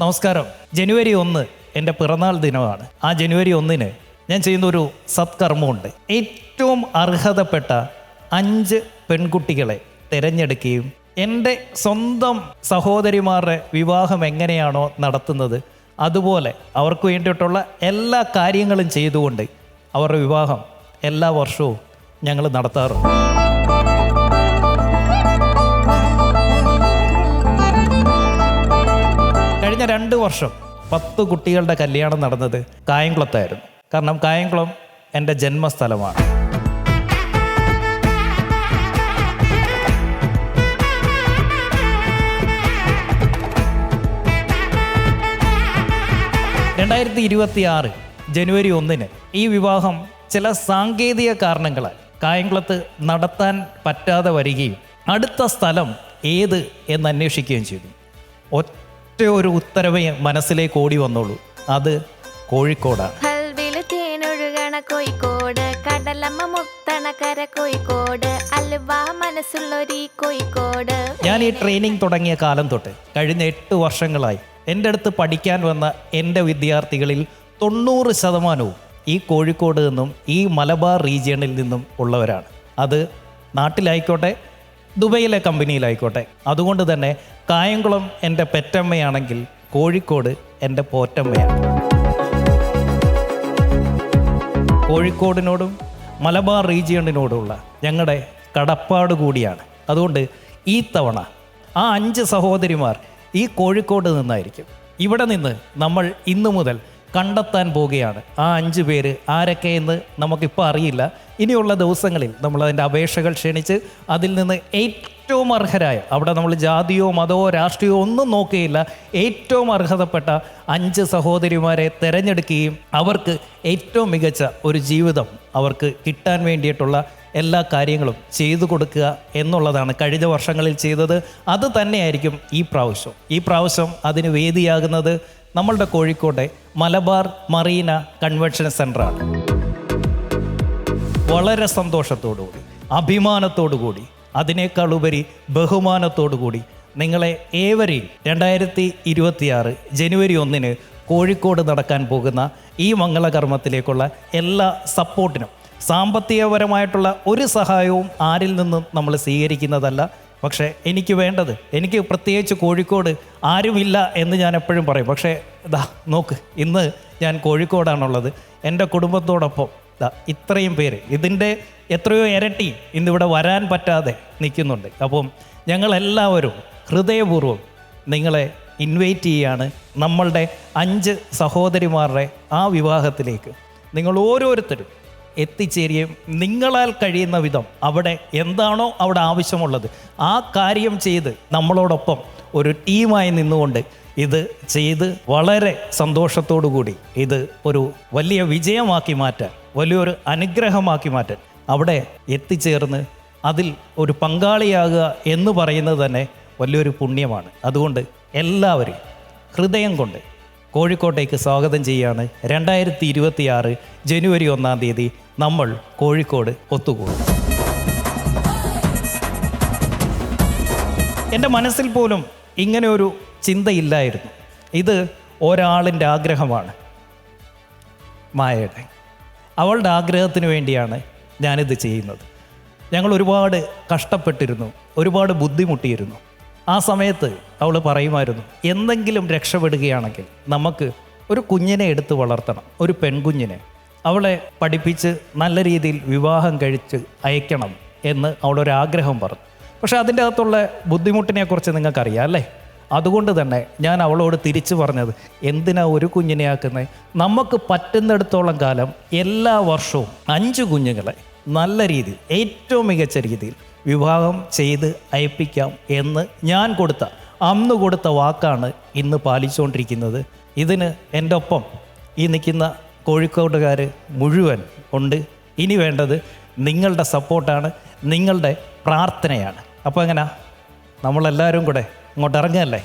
നമസ്കാരം. ജനുവരി ഒന്ന് എന്റെ പിറന്നാൾ ദിനമാണ്. ആ ജനുവരി ഒന്നിന് ഞാൻ ചെയ്യുന്ന ഒരു സത്കർമ്മമുണ്ട്. ഏറ്റവും അർഹതപ്പെട്ട അഞ്ച് പെൺകുട്ടികളെ തിരഞ്ഞെടുക്കുകയും എന്റെ സ്വന്തം സഹോദരിമാരുടെ വിവാഹം എങ്ങനെയാണോ നടത്തുന്നത് അതുപോലെ അവർക്ക് വേണ്ടിയിട്ടുള്ള എല്ലാ കാര്യങ്ങളും ചെയ്തുകൊണ്ട് അവരുടെ വിവാഹം എല്ലാ വർഷവും ഞങ്ങൾ നടത്താറുണ്ട്. കഴിഞ്ഞ രണ്ട് വർഷം പത്ത് കുട്ടികളുടെ കല്യാണം നടന്നത് കായംകുളത്തായിരുന്നു. കാരണം കായംകുളം എന്റെ ജന്മസ്ഥലമാണ്. രണ്ടായിരത്തി ഇരുപത്തി ആറ് ജനുവരി ഒന്നിന് ഈ വിവാഹം ചില സാങ്കേതിക കാരണങ്ങളാൽ കായംകുളത്ത് നടത്താൻ പറ്റാതെ വരികയും അടുത്ത സ്ഥലം ഏത് എന്ന് അന്വേഷിക്കുകയും ചെയ്തു. ഒറ്റ ഒരു ഉത്തരവേ മനസ്സിലേക്ക് ഓടി വന്നോളൂ. അത് കോഴിക്കോടാണ്. കോഴിക്കോട് കടലമ്മ മുത്തണ കര കോഴിക്കോട് അലുവ മനസ്സുള്ളൊരീ കോഴിക്കോട്. ഞാൻ ഈ ട്രെയിനിങ് തുടങ്ങിയ കാലം തൊട്ട് കഴിഞ്ഞ എട്ട് വർഷങ്ങളായി എന്റെ അടുത്ത് പഠിക്കാൻ വന്ന എന്റെ വിദ്യാർത്ഥികളിൽ തൊണ്ണൂറ് ശതമാനവും ഈ കോഴിക്കോട് നിന്നും ഈ മലബാർ റീജിയണിൽ നിന്നും ഉള്ളവരാണ്. അത് നാട്ടിലായിക്കോട്ടെ ദുബൈയിലെ കമ്പനിയിലായിക്കോട്ടെ. അതുകൊണ്ട് തന്നെ കായംകുളം എന്റെ പെറ്റമ്മയാണെങ്കിൽ കോഴിക്കോട് എന്റെ പോറ്റമ്മയാണ്. കോഴിക്കോടിനോടും മലബാർ റീജിയണിനോടുമുള്ള ഞങ്ങളുടെ കടപ്പാട് കൂടിയാണ്. അതുകൊണ്ട് ഈ തവണ ആ അഞ്ച് സഹോദരിമാർ ഈ കോഴിക്കോട് നിന്നായിരിക്കും. ഇവിടെ നിന്ന് നമ്മൾ ഇന്നു മുതൽ കണ്ടെത്താൻ പോവുകയാണ്. ആ അഞ്ച് പേര് ആരൊക്കെയെന്ന് നമുക്കിപ്പോൾ അറിയില്ല. ഇനിയുള്ള ദിവസങ്ങളിൽ നമ്മൾ അതിന്റെ അപേക്ഷകൾ ക്ഷണിച്ച് അതിൽ നിന്ന് ഏറ്റവും അർഹരായ അവിടെ നമ്മൾ ജാതിയോ മതമോ രാഷ്ട്രീയമോ ഒന്നും നോക്കുകയില്ല. ഏറ്റവും അർഹതപ്പെട്ട അഞ്ച് സഹോദരിമാരെ തിരഞ്ഞെടുക്കുകയും അവർക്ക് ഏറ്റവും മികച്ച ഒരു ജീവിതം അവർക്ക് കിട്ടാൻ വേണ്ടിയിട്ടുള്ള എല്ലാ കാര്യങ്ങളും ചെയ്തു കൊടുക്കുക എന്നുള്ളതാണ് കഴിഞ്ഞ വർഷങ്ങളിൽ ചെയ്തത്. അത് തന്നെയായിരിക്കും ഈ പ്രാവശ്യം. ഈ പ്രാവശ്യം അതിന് വേദിയാകുന്നത് നമ്മളുടെ കോഴിക്കോട്ടെ മലബാർ മറീന കൺവെൻഷൻ സെന്ററാണ് വളരെ സന്തോഷത്തോടുകൂടി അഭിമാനത്തോടുകൂടി അതിനേക്കാൾ ഉപരി ബഹുമാനത്തോടുകൂടി നിങ്ങളെ ഏവരെയും രണ്ടായിരത്തി ഇരുപത്തിയാറ് ജനുവരി ഒന്നിന് കോഴിക്കോട് നടക്കാൻ പോകുന്ന ഈ മംഗളകർമ്മത്തിലേക്കുള്ള എല്ലാ സപ്പോർട്ടിനും സാമ്പത്തികപരമായിട്ടുള്ള ഒരു സഹായവും ആരിൽ നിന്നും നമ്മൾ സ്വീകരിക്കുന്നതല്ല. പക്ഷേ എനിക്ക് വേണ്ടത് എനിക്ക് പ്രത്യേകിച്ച് കോഴിക്കോട് ആരുമില്ല എന്ന് ഞാൻ എപ്പോഴും പറയും. പക്ഷേ ഇതാ നോക്ക് ഇന്ന് ഞാൻ കോഴിക്കോടാണുള്ളത്. എന്റെ കുടുംബത്തോടൊപ്പം ദാ ഇത്രയും പേര് ഇതിന്റെ എത്രയോ ഇരട്ടി ഇന്നിവിടെ വരാൻ പറ്റാതെ നിൽക്കുന്നുണ്ട്. അപ്പം ഞങ്ങളെല്ലാവരും ഹൃദയപൂർവം നിങ്ങളെ ഇൻവൈറ്റ് ചെയ്യാണ് നമ്മളുടെ അഞ്ച് സഹോദരിമാരുടെ ആ വിവാഹത്തിലേക്ക്. നിങ്ങൾ ഓരോരുത്തരും എത്തിച്ചേരുകയും നിങ്ങളാൽ കഴിയുന്ന വിധം അവിടെ എന്താണോ അവിടെ ആവശ്യമുള്ളത് ആ കാര്യം ചെയ്ത് നമ്മളോടൊപ്പം ഒരു ടീമായി നിന്നുകൊണ്ട് ഇത് ചെയ്ത് വളരെ സന്തോഷത്തോടു കൂടി ഇത് ഒരു വലിയ വിജയമാക്കി മാറ്റാൻ വലിയൊരു അനുഗ്രഹമാക്കി മാറ്റാൻ അവിടെ എത്തിച്ചേർന്ന് അതിൽ ഒരു പങ്കാളിയാകുക എന്ന് പറയുന്നത് തന്നെ വലിയൊരു പുണ്യമാണ്. അതുകൊണ്ട് എല്ലാവരും ഹൃദയം കൊണ്ട് കോഴിക്കോട്ടേക്ക് സ്വാഗതം ചെയ്യാണ് രണ്ടായിരത്തി ഇരുപത്തിയാറ് ജനുവരി ഒന്നാം തീയതി നമ്മൾ കോഴിക്കോട് ഒത്തുകൂടും. എന്റെ മനസ്സിൽ പോലും ഇങ്ങനെ ഒരു ചിന്തയില്ലായിരുന്നു. ഇത് ഒരാളിന്റെ ആഗ്രഹമാണ്. മായയുടെ. അവളുടെ ആഗ്രഹത്തിന് വേണ്ടിയാണ് ഞാനിത് ചെയ്യുന്നത്. ഞങ്ങൾ ഒരുപാട് കഷ്ടപ്പെട്ടിരുന്നു. ഒരുപാട് ബുദ്ധിമുട്ടിയിരുന്നു. ആ സമയത്ത് അവൾ പറയുമായിരുന്നു എന്തെങ്കിലും രക്ഷപ്പെടുകയാണെങ്കിൽ നമുക്ക് ഒരു കുഞ്ഞിനെ എടുത്ത് വളർത്തണം ഒരു പെൺകുഞ്ഞിനെ. അവളെ പഠിപ്പിച്ച് നല്ല രീതിയിൽ വിവാഹം കഴിച്ച് അയക്കണം എന്ന് അവളൊരാഗ്രഹം പറഞ്ഞു. പക്ഷേ അതിന്റെ അകത്തുള്ള ബുദ്ധിമുട്ടിനെക്കുറിച്ച് നിങ്ങൾക്കറിയാം അല്ലേ? അതുകൊണ്ട് തന്നെ ഞാൻ അവളോട് തിരിച്ചു പറഞ്ഞത് എന്തിനാ ഒരു കുഞ്ഞിനെ ആക്കുന്നത് നമുക്ക് പറ്റുന്നിടത്തോളം കാലം എല്ലാ വർഷവും അഞ്ച് കുഞ്ഞുങ്ങളെ നല്ല രീതിയിൽ ഏറ്റവും മികച്ച രീതിയിൽ വിവാഹം ചെയ്ത് അയപ്പിക്കാം എന്ന് ഞാൻ കൊടുത്ത അന്ന് കൊടുത്ത വാക്കാണ് ഇന്ന് പാലിച്ചുകൊണ്ടിരിക്കുന്നത്. ഇതിന് എന്റെ ഒപ്പം ഈ നിൽക്കുന്ന കോഴിക്കോട്ടുകാർ മുഴുവൻ ഉണ്ട്. ഇനി വേണ്ടത് നിങ്ങളുടെ സപ്പോർട്ടാണ് നിങ്ങളുടെ പ്രാർത്ഥനയാണ്. അപ്പോൾ എങ്ങനെ? നമ്മളെല്ലാവരും കൂടെ ഇങ്ങോട്ട് ഇറങ്ങുകയല്ലേ?